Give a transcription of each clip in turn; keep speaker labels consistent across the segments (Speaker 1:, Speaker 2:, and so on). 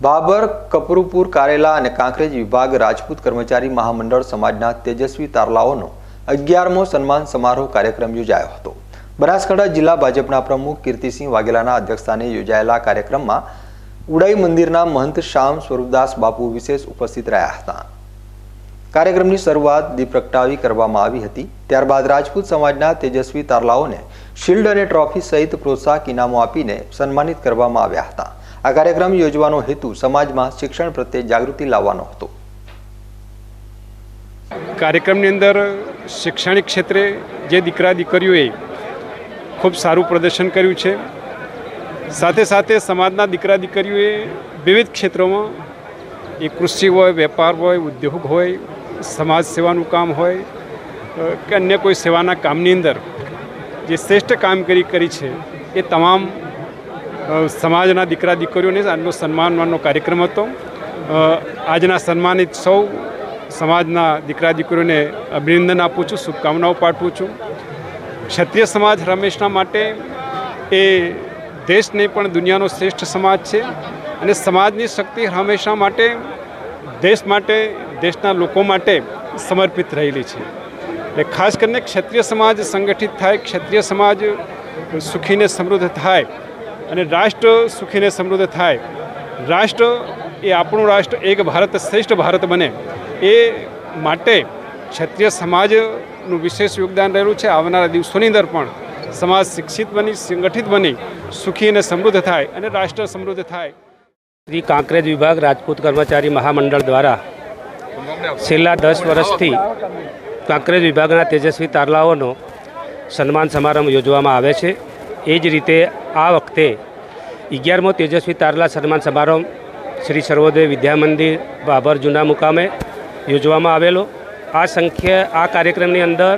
Speaker 1: બાબર, કપરુપુર, કારેલા અને કાંકરેજ વિભાગ રાજપૂત કર્મચારી મહામંડળ સમાજના તેજસ્વી તારલાઓનો અગિયારમો સન્માન સમારોહ કાર્યક્રમ યોજાયો હતો. બનાસકાંઠા જિલ્લા ભાજપના પ્રમુખ કીર્તિસિંહ વાઘેલાના અધ્યક્ષસ્થાને યોજાયેલા કાર્યક્રમમાં ઉડાઈ મંદિરના મહંત શ્યામ સ્વરૂપદાસ બાપુ વિશેષ ઉપસ્થિત રહ્યા હતા. કાર્યક્રમની શરૂઆત દીપ પ્રગટાવી કરવામાં આવી હતી. ત્યારબાદ રાજપૂત સમાજના તેજસ્વી તારલાઓને શિલ્ડ અને ટ્રોફી સહિત પ્રોત્સાહક ઇનામો આપીને સન્માનિત કરવામાં આવ્યા હતા. આ કાર્યક્રમ યોજવાનો હેતુ સમાજમાં શિક્ષણ પ્રત્યે જાગૃતિ લાવવાનો હતો.
Speaker 2: કાર્યક્રમની અંદર શૈક્ષણિક ક્ષેત્રે જે દીકરા દીકરીઓએ ખૂબ સારું પ્રદર્શન કર્યું છે. સાથે સાથે સમાજના દીકરા દીકરીઓએ વિવિધ ક્ષેત્રોમાં એ કૃષિ હોય, વેપાર હોય, ઉદ્યોગ હોય, સમાજ સેવાનું કામ હોય કે અન્ય કોઈ સેવાના કામની અંદર જે શ્રેષ્ઠ કામગીરી કરી છે એ તમામ સમાજના દીકરા દીકરીઓને આજનો સન્માનવાનો કાર્યક્રમ હતો. આજના સન્માનિત સૌ સમાજના દીકરા દીકરીઓને અભિનંદન આપું છું, શુભકામનાઓ પાઠવું છું. ક્ષત્રિય સમાજ રમેશના માટે એ દેશ નહીં પણ દુનિયાનો શ્રેષ્ઠ સમાજ છે અને સમાજની શક્તિ હંમેશા માટે, દેશ માટે, દેશના લોકો માટે સમર્પિત રહેલી છે. એટલે ખાસ કરીને ક્ષત્રિય સમાજ સંગઠિત થાય, ક્ષત્રિય સમાજ સુખીને સમૃદ્ધ થાય અને રાષ્ટ્ર સુખીને સમૃદ્ધ થાય. રાષ્ટ્ર એ આપણું રાષ્ટ્ર, એક ભારત શ્રેષ્ઠ ભારત બને. એ માટે ક્ષત્રિય સમાજનું વિશેષ યોગદાન રહેલું છે. આવનારા દિવસોની અંદર પણ સમાજ શિક્ષિત બની, સંગઠિત બની, સુખી અને સમૃદ્ધ થાય અને રાષ્ટ્ર સમૃદ્ધ થાય.
Speaker 3: શ્રી કાંકરેજ વિભાગ રાજપૂત કર્મચારી મહામંડળ દ્વારા છેલ્લા દસ વર્ષથી કાંકરેજ વિભાગના તેજસ્વી તારલાઓનો સન્માન સમારંભ યોજવામાં આવે છે. એ જ રીતે આ વખતે અગિયારમો તેજસ્વી તારલા સન્માન સમારંભ શ્રી સર્વોદય વિદ્યા મંદિર બાબર જૂના મુકામે યોજવામાં આવેલો. આ સંખ્યા, આ કાર્યક્રમની અંદર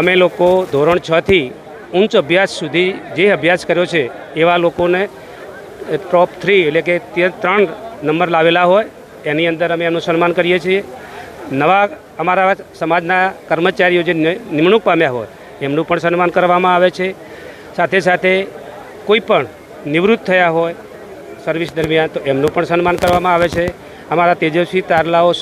Speaker 3: અમે લોકો ધોરણ છથી ઉચ્ચ અભ્યાસ સુધી જે અભ્યાસ કર્યો છે, એવા લોકોને ટોપ થ્રી એટલે કે તે ત્રણ નંબર લાવેલા હોય, એની અંદર અમે એનું સન્માન કરીએ છીએ. નવા અમારા સમાજના કર્મચારીઓ જે નિમણૂક પામ્યા હોય, એમનું પણ સન્માન કરવામાં આવે છે. સાથે સાથે કોઈ પણ નિવૃત્ત થયા હોય, સર્વિસ દરમિયાન તો એમનું પણ સન્માન કરવામાં આવે છે. અમારા તેજસ્વી તારલાઓ